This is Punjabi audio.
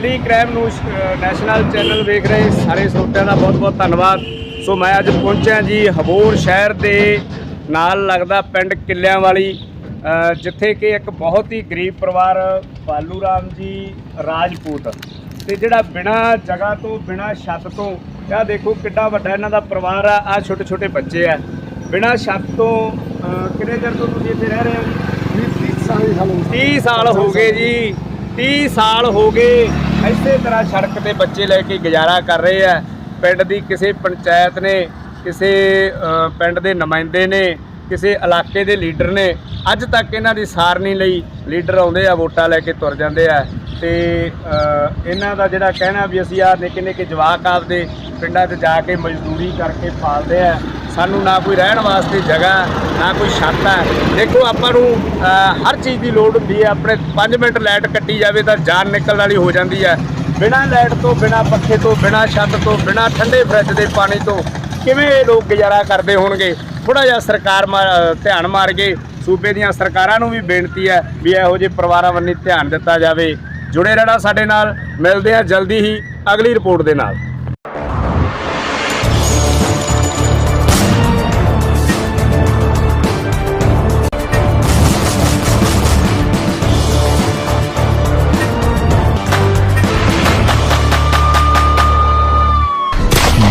Delhi crime uh, national channel ਵੇਖ ਰਹੇ ਸਾਰੇ ਸਰੋਤਿਆਂ ਦਾ ਬਹੁਤ-ਬਹੁਤ ਧੰਨਵਾਦ। ਸੋ ਮੈਂ ਅੱਜ ਪਹੁੰਚਿਆ ਜੀ ਹਬੋਰ ਸ਼ਹਿਰ ਦੇ ਨਾਲ ਲੱਗਦਾ ਪਿੰਡ ਕਿੱਲਿਆਂ ਵਾਲੀ ਜਿੱਥੇ ਕਿ ਇੱਕ ਬਹੁਤ ਹੀ ਗਰੀਬ ਪਰਿਵਾਰ ਬਾਲੂ ਰਾਮ ਜੀ ਰਾਜਪੂਤ। ਤੇ ਜਿਹੜਾ ਬਿਨਾ ਜਗ੍ਹਾ ਤੋਂ ਬਿਨਾ ਛੱਤ ਤੋਂ ਇਹ ਦੇਖੋ ਕਿੱਡਾ ਵੱਡਾ ਇਹਨਾਂ ਦਾ ਪਰਿਵਾਰ ਆ ਆ ਛੋਟੇ ਛੋਟੇ ਬੱਚੇ ਆ। ਬਿਨਾ ਛੱਤ ਤੋਂ ਕਿੰਨੇ ਚਿਰ ਤੋਂ ਤੁਸੀਂ ਇੱਥੇ ਰਹਿ ਰਹੇ ਹੋ 30 ਸਾਲ ਹੋ ਗਏ ਜੀ। 30 ਸਾਲ ਹੋ ਗਏ। ਇਸੇ ਤਰ੍ਹਾਂ ਸੜਕ ਤੇ ਬੱਚੇ ਲੈ ਕੇ ਗੁਜ਼ਾਰਾ ਕਰ ਰਹੇ ਆ। ਪਿੰਡ ਦੀ ਕਿਸੇ ਪੰਚਾਇਤ ਨੇ, ਕਿਸੇ ਪਿੰਡ ਦੇ ਨੁਮਾਇੰਦੇ ਨੇ, ਕਿਸੇ ਇਲਾਕੇ ਦੇ ਲੀਡਰ ਨੇ, ਅੱਜ ਤੱਕ ਇਹਨਾਂ ਦੀ ਸਾਰ ਲਈ। ਲੀਡਰ ਆਉਂਦੇ ਆ, ਵੋਟਾਂ ਲੈ ਕੇ ਤੁਰ ਜਾਂਦੇ ਆ। ਤੇ ਇਹਨਾਂ ਦਾ ਜਿਹੜਾ ਕਹਿਣਾ ਵੀ ਅਸੀਂ ਆ ਨਿੱਕੇ ਨਿੱਕੇ ਜਵਾਕ ਆਪਦੇ ਪਿੰਡਾਂ 'ਚ ਜਾ ਕੇ ਮਜ਼ਦੂਰੀ ਕਰਕੇ ਪਾਲਦੇ ਆ। ਸਾਨੂੰ ਨਾ ਕੋਈ ਰਹਿਣ ਵਾਸਤੇ ਜਗ੍ਹਾ, ਨਾ ਕੋਈ ਛੱਤ ਹੈ। ਦੇਖੋ, ਆਪਾਂ ਨੂੰ ਹਰ ਚੀਜ਼ ਦੀ ਲੋੜ ਹੁੰਦੀ ਹੈ। ਆਪਣੇ 5 ਮਿੰਟ ਲਾਈਟ ਕੱਟੀ ਜਾਵੇ ਤਾਂ ਜਾਨ ਨਿਕਲਣ ਵਾਲੀ ਹੋ ਜਾਂਦੀ ਹੈ। ਬਿਨਾਂ ਲਾਈਟ ਤੋਂ, ਬਿਨਾਂ ਪੱਖੇ ਤੋਂ, ਬਿਨਾਂ ਛੱਤ ਤੋਂ, ਬਿਨਾਂ ਠੰਡੇ ਫਰਿੱਜ ਦੇ ਪਾਣੀ ਤੋਂ ਕਿਵੇਂ ਇਹ ਲੋਕ ਗੁਜ਼ਾਰਾ ਕਰਦੇ ਹੋਣਗੇ? ਥੋੜਾ ਜਿਹਾ ਸਰਕਾਰ ਮਾ- ਧਿਆਨ ਮਾਰ ਕੇ ਸੂਬੇ ਦੀਆਂ ਸਰਕਾਰਾਂ ਨੂੰ ਵੀ ਬੇਨਤੀ ਹੈ ਵੀ ਇਹੋ ਜਿਹੇ ਪਰਿਵਾਰਾਂ ਵੱਲ ਧਿਆਨ ਦਿੱਤਾ ਜਾਵੇ। ਜੁੜੇ ਰਹਿਣਾ ਸਾਡੇ ਨਾਲ। ਮਿਲਦੇ ਆ ਜਲਦੀ ਹੀ ਅਗਲੀ ਰਿਪੋਰਟ ਦੇ ਨਾਲ।